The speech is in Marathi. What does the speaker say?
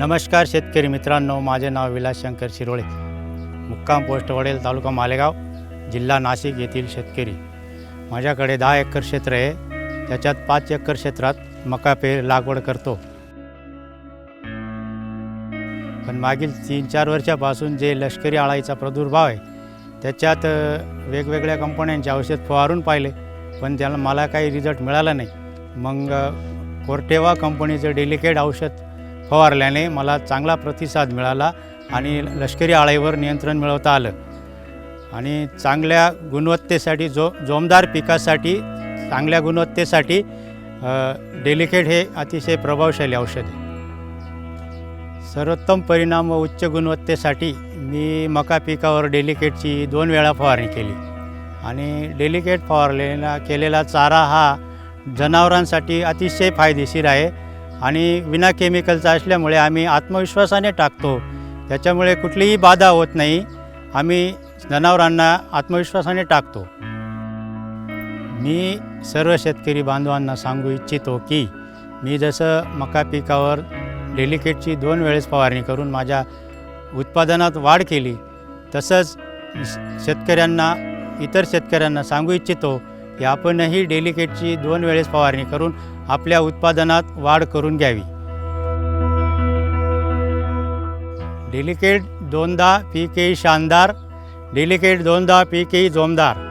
नमस्कार शेतकरी मित्रांनो माझे नाव विलास शंकर शिरोळे. मुक्काम पोस्ट वडेल तालुका मालेगाव जिल्हा नाशिक येथील शेतकरी. माझ्याकडे दहा एकर क्षेत्र आहे. त्याच्यात पाच एकर क्षेत्रात मका पे लागवड करतो. पण मागील तीन चार वर्षापासून जे लष्करी आळाईचा प्रादुर्भाव आहे त्याच्यात वेगवेगळ्या कंपन्यांचे औषध फवारून पाहिले पण त्याला मला काही रिझल्ट मिळाला नाही. मग कोर्टेवा कंपनीचं डेलिकेट औषध फवारल्याने मला चांगला प्रतिसाद मिळाला आणि लष्करी आळाईवर नियंत्रण मिळवता आलं. आणि चांगल्या गुणवत्तेसाठी जो जोमदार पिकासाठी चांगल्या गुणवत्तेसाठी डेलिकेट हे अतिशय प्रभावशाली औषध आहे. सर्वोत्तम परिणाम व उच्च गुणवत्तेसाठी मी मका पिकावर डेलिकेटची दोन वेळा फवारणी केली. आणि डेलिकेट फवारलेला केलेला चारा हा जनावरांसाठी अतिशय फायदेशीर आहे. आणि विना केमिकलचा असल्यामुळे आम्ही आत्मविश्वासाने टाकतो. त्याच्यामुळे कुठलीही बाधा होत नाही. आम्ही जनावरांना आत्मविश्वासाने टाकतो. मी सर्व शेतकरी बांधवांना सांगू इच्छितो की मी जसं मका पिकावर डेलिकेटची दोन वेळेस फवारणी करून माझ्या उत्पादनात वाढ केली तसंच शेतकऱ्यांना इतर शेतकऱ्यांना सांगू इच्छितो की आपणही डेलिकेटची दोन वेळेस फवारणी करून आपल्या उत्पादनात वाढ करून घ्यावी. डेलिकेट दोनदा पीक शानदार डेलिकेट दोनदा पीक जोमदार.